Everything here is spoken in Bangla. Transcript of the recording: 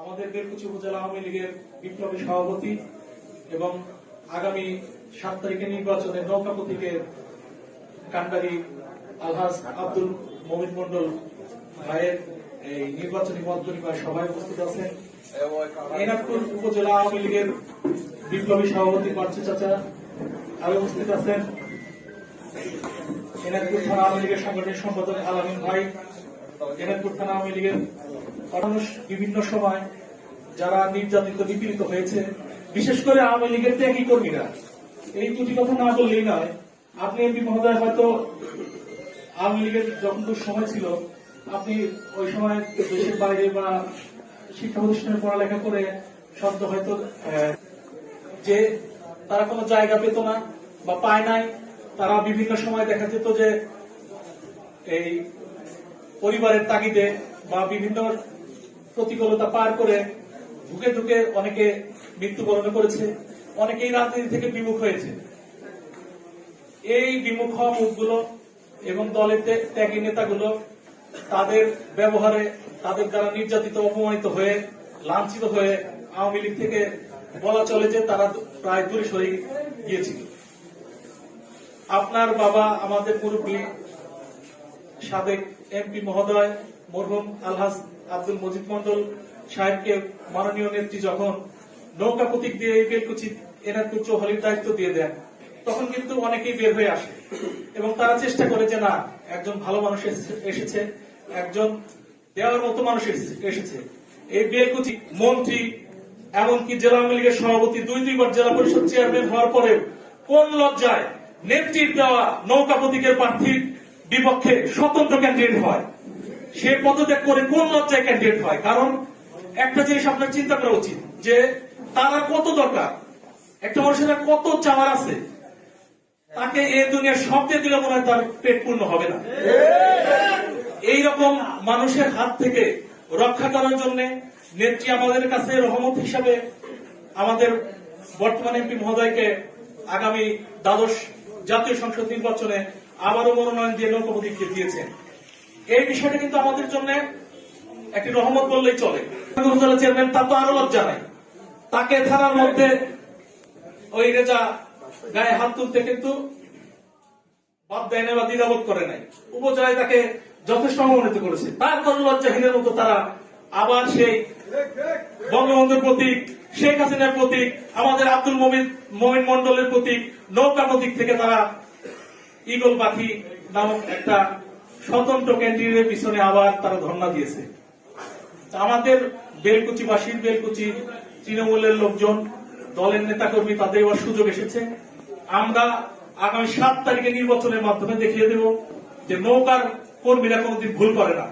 আমাদের বেলকুচি উপজেলা আওয়ামী লীগের বিপ্লবী সভাপতি এবং আগামী সাত তারিখে নির্বাচনে নৌকা প্রতীকের কান্ডারি আলহাজ আব্দুল মমিন মন্ডল ভাইয়ের এই নির্বাচনী মত পরিবার সভায় উপস্থিত আছেন। এনাদপুর উপজেলা আওয়ামী লীগের বিপ্লবী সভাপতি পার্চু চাচা আরও উপস্থিত আছেন। এনাদপুর থানা আওয়ামী লীগের সাংগঠনিক সম্পাদক আলামিন ভাই। এনাদপুর থানা আওয়ামী লীগের মানুষ বিভিন্ন সময় যারা নির্যাতিত, নিপীড়িত হয়েছে, বিশেষ করে আওয়ামী লীগের ত্যাগী কর্মীরা। এই দুটি কথা না বললেই নয়, আপনি এমপি মহোদয় হয়তো আওয়ামী লীগের যখন সময় ছিল, আপনি ওই সময় দেশের বাইরে বা শিক্ষা প্রতিষ্ঠানে পড়ালেখা করে শব্দ হয়তো যে তারা কোনো জায়গা পেত না বা পায় নাই, তারা বিভিন্ন সময় দেখা যেত যে এই পরিবারের তাগিদে বা বিভিন্ন প্রতিকূলতা পার করে ঢুকে ঢুকে অনেকে মৃত্যুবরণ করেছে, অনেকেই রাজনীতি থেকে বিমুখ হয়েছে। এই বিমুখ হওয়া মুখগুলো এবং দলের ত্যাগ- নেতাগুলো তাদের ব্যবহারে তাদের দ্বারা নির্যাতিত, অপমানিত হয়ে, লাঞ্ছিত হয়ে আওয়ামী লীগ থেকে বলা চলে যে তারা প্রায় দূরে সরে গিয়েছিল। আপনার বাবা আমাদের মুরব্বী সাবেক এমপি মহোদয় মরহুম আলহাজ আব্দুল মজিদ মন্ডল সাহেবকে মাননীয় নেত্রী যখন নৌকা প্রতীক দিয়ে এই বেলকুচি এনাদপুর চৌহালির দায়িত্ব দিয়ে দেন, তখন কিন্তু অনেকেই বের হয়ে আসে এবং তারা চেষ্টা করে যে, না, একজন ভালো মানুষ এসেছে- একজন দেওয়ার মতো মানুষ এসেছে- এই বেলকুচি মন্ত্রী এমনকি জেলা আওয়ামী লীগের সভাপতি দুই দুইবার জেলা পরিষদ চেয়ারম্যান হওয়ার পরেও কোন লজ্জায় নেত্রীর দেওয়া নৌকা প্রতীকের প্রার্থীর বিপক্ষে স্বতন্ত্র ক্যান্ডিডেট হয়। সে পদত্যাগ করে কোন লজ্জায় ক্যান্ডিডেট হয়? কারণ একটা জিনিস আপনার চিন্তা করা উচিত, যে তারা কত দরকার? একটা মানুষের কত চাওয়ার আছে? তাকে এই দুনিয়ার সব দিয়ে দিলে মনে হয় তার পেট পূর্ণ হবে না। এই রকম মানুষের হাত থেকে রক্ষা করার জন্য নেত্রী আমাদের কাছে রহমত হিসাবে আমাদের বর্তমান এমপি মহোদয়কে আগামী দ্বাদশ জাতীয় সংসদ নির্বাচনে আবারও মনোনয়ন দিয়ে নৌকপতিকে দিয়েছেন। এই বিষয়টা কিন্তু আমাদের জন্য একটি রহমত বললেই চলে। চেয়ারম্যান তার তো আরও লজ্জা নাই। তাকে থানার মধ্যে ওই রেজা গায়ে হাত তুলতে কিন্তু বাদ দেয় না বা দ্বিধাবোধ করে নাই। উপজেলায় তাকে যথেষ্ট অবমানিত করেছে। তারপর লজ্জাহীনের মতো তারা আবার সেই বঙ্গবন্ধুর প্রতীক, শেখ হাসিনার প্রতীক, আমাদের আব্দুল মমিন মমিন মন্ডলের প্রতীক নৌকা প্রতীক থেকে তারা ইগল পাখি নামক একটা স্বতন্ত্র ক্যান্টিনের পিছনে আবার তারা ধর্ণা দিয়েছে। আমাদের বেলকুচিবাসীর বেলকুচি তৃণমূলের লোকজন, দলের নেতাকর্মী, তাদের এবার সুযোগ এসেছে। আমরা আগামী সাত তারিখে নির্বাচনের মাধ্যমে দেখিয়ে দেব যে নৌকার কর্মীরা কোনদিন ভুল করে না।